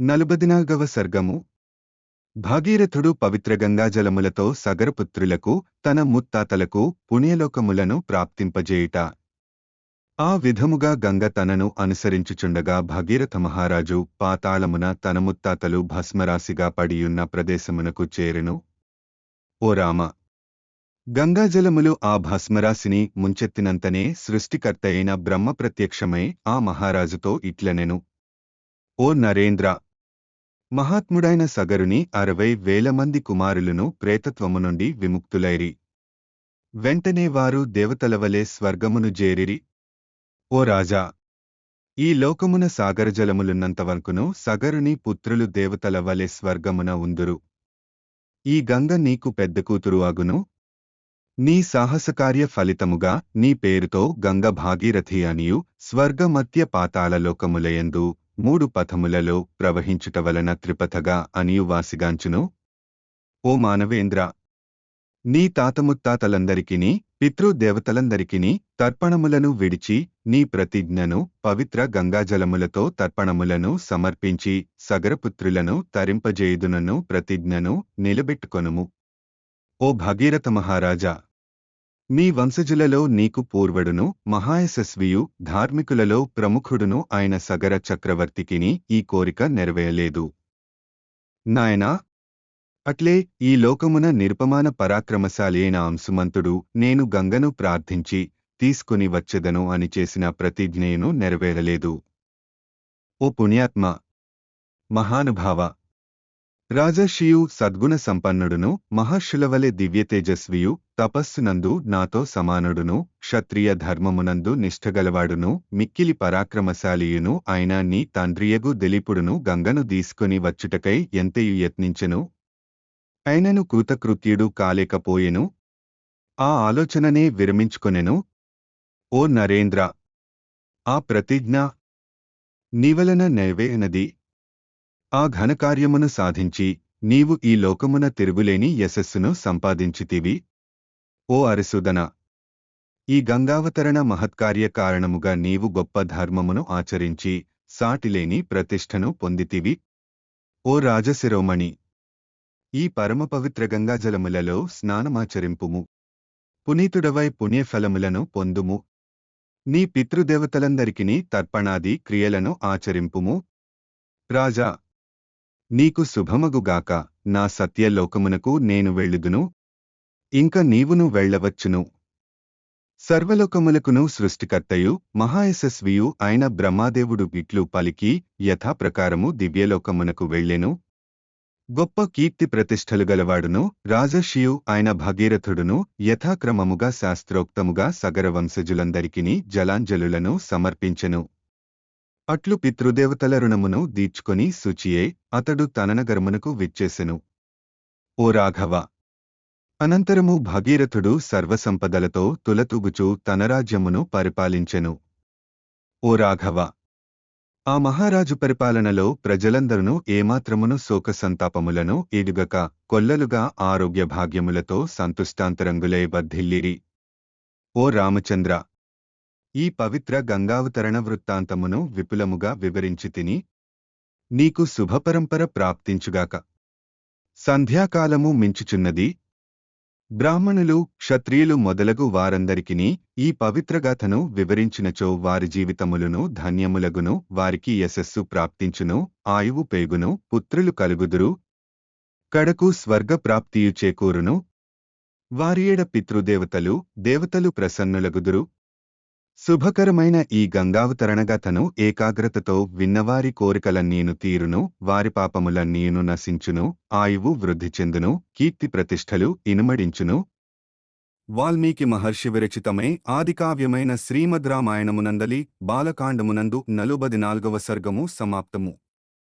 నలుబదినాగవ సర్గము. భాగీరథుడు పవిత్ర గంగాజలములతో సగరపుత్రులకు తన ముత్తాతలకు పుణ్యలోకములను ప్రాప్తింపజేయుట. ఆ విధముగా గంగ తనను అనుసరించుచుండగా భగీరథ మహారాజు పాతాళమున తన ముత్తాతలు భస్మరాశిగా పడియున్న ప్రదేశమునకు చేరెను. ఓ రామ! గంగాజలములు ఆ భస్మరాశిని ముంచెత్తినంతనే సృష్టికర్త అయిన బ్రహ్మ ప్రత్యక్షమై ఆ మహారాజుతో ఇట్లనెను. ఓ నరేంద్ర! మహాత్ముడైన సగరుని అరవై వేల మంది కుమారులను ప్రేతత్వము నుండి విముక్తులైరి. వెంటనే వారు దేవతలవలే స్వర్గమును జేరిరి. ఓ రాజా! ఈ లోకమున సాగరజలములున్నంతవరకును సగరుని పుత్రులు దేవతల వలె స్వర్గమున ఉందురు. ఈ గంగ నీకు పెద్ద కూతురు అగును. నీ సాహసకార్య ఫలితముగా నీ పేరుతో గంగ భాగీరథి అనియు స్వర్గమత్య పాతాళలోకములయందు మూడు పథములలో ప్రవహించుట వలన త్రిపథగా అనియువాసిగాంచును ఓ మానవేంద్ర! నీ తాతముత్తాతలందరికిని పితృదేవతలందరికిని తర్పణములను విడిచి నీ ప్రతిజ్ఞను పవిత్ర గంగాజలములతో తర్పణములను సమర్పించి సగరపుత్రులను తరింపజేయుదునను ప్రతిజ్ఞను నిలబెట్టుకొనుము. ఓ భగీరథ మహారాజా! మీ వంశజులలో నీకు పూర్వడును మహాయశస్వియు ధార్మికులలో ప్రముఖుడును ఆయన సగర చక్రవర్తికిని ఈ కోరిక నెరవేయలేదు. నాయనా అట్లే ఈ లోకమున నిరుపమాన పరాక్రమశాలి అయిన అంశుమంతుడు నేను గంగను ప్రార్థించి తీసుకుని వచ్చెదను అని చేసిన ప్రతిజ్ఞను నెరవేరలేదు. ఓ పుణ్యాత్మ మహానుభావ రాజర్షియు సద్గుణ సంపన్నుడును మహర్షులవలె దివ్యతేజస్వియు తపస్సునందు నాతో సమానుడును క్షత్రియ ధర్మమునందు నిష్ఠగలవాడును మిక్కిలి పరాక్రమశాలియును ఆయన నీ తండ్రియగు దిలీపుడును గంగను తీసుకుని వచ్చుటకై ఎంతయు యత్నించెను? అయినను కృతకృత్యుడు కాలేకపోయెను? ఆ ఆలోచననే విరమించుకొనెను? ఓ నరేంద్ర! ఆ ప్రతిజ్ఞ! నీవలన నెరవేయనది ఆ ఘనకార్యమును సాధించి నీవు ఈ లోకమున తిరుగులేని యశస్సును సంపాదించితివి. ఓ అరిసుదన! ఈ గంగావతరణ మహత్కార్య కారణముగా నీవు గొప్ప ధర్మమును ఆచరించి సాటిలేని ప్రతిష్టను పొందితివి. ఓ రాజశిరోమణి! ఈ పరమ పవిత్ర గంగాజలములలో స్నానమాచరింపుము. పునీతుడవై పుణ్యఫలములను పొందుము. నీ పితృదేవతలందరికినీ తర్పణాది క్రియలను ఆచరింపుము. రాజా! నీకు శుభమగుగాక నా సత్యలోకమునకు నేను వెళ్ళుదును ఇంక నీవును వెళ్ళవచ్చును. సర్వలోకములకును సృష్టికర్తయు మహాయశస్వియు అయిన బ్రహ్మాదేవుడు ఇట్లు పలికి యథాప్రకారము దివ్యలోకమునకు వెళ్ళెను. గొప్ప కీర్తి ప్రతిష్టలు గలవాడును రాజర్షియు ఆయన భగీరథుడును యథాక్రమముగా శాస్త్రోక్తముగా సగరవంశజులందరికినీ జలాంజలులను సమర్పించెను. అట్లు పితృదేవతల రుణమును దీర్చుకొని శుచియే అతడు తననగరమునకు విచ్చేసెను. ఓ రాఘవ! అనంతరము భగీరథుడు సర్వసంపదలతో తులతూగుచూ తన రాజ్యమును పరిపాలించెను. ఓ రాఘవ! ఆ మహారాజు పరిపాలనలో ప్రజలందరూ ఏమాత్రమును శోకసంతాపములను ఎదుగక కొల్లలుగా ఆరోగ్య భాగ్యములతో సంతుష్టాంతరంగులై వర్ధిల్లిరి. ఓ రామచంద్ర! ఈ పవిత్ర గంగావతరణ వృత్తాంతమును విపులముగా వివరించి తిని నీకు శుభపరంపర ప్రాప్తించుగాక. సంధ్యాకాలము మించుచున్నది. బ్రాహ్మణులు క్షత్రియులు మొదలగు వారందరికిని ఈ పవిత్రగాథను వివరించినచో వారి జీవితములను ధన్యములగును వారికి యశస్సు ప్రాప్తించును ఆయువు పేగును పుత్రులు కలుగుదురు. కడకు స్వర్గ ప్రాప్తియు చేకూరును. వారియేడ పితృదేవతలు దేవతలు ప్రసన్నులగుదురు. శుభకరమైన ఈ గంగావతరణగాథను ఏకాగ్రతతో విన్నవారి కోరికలన్నీను తీరును వారి పాపములన్నీను నశించును ఆయువు వృద్ధి చెందును కీర్తి ప్రతిష్టలు ఇనుమడించును. వాల్మీకి మహర్షి విరచితమై ఆదికావ్యమైన శ్రీమద్ రామాయణమునందలి బాలకాండమునందు నలుబది నాల్గవ సర్గము సమాప్తము.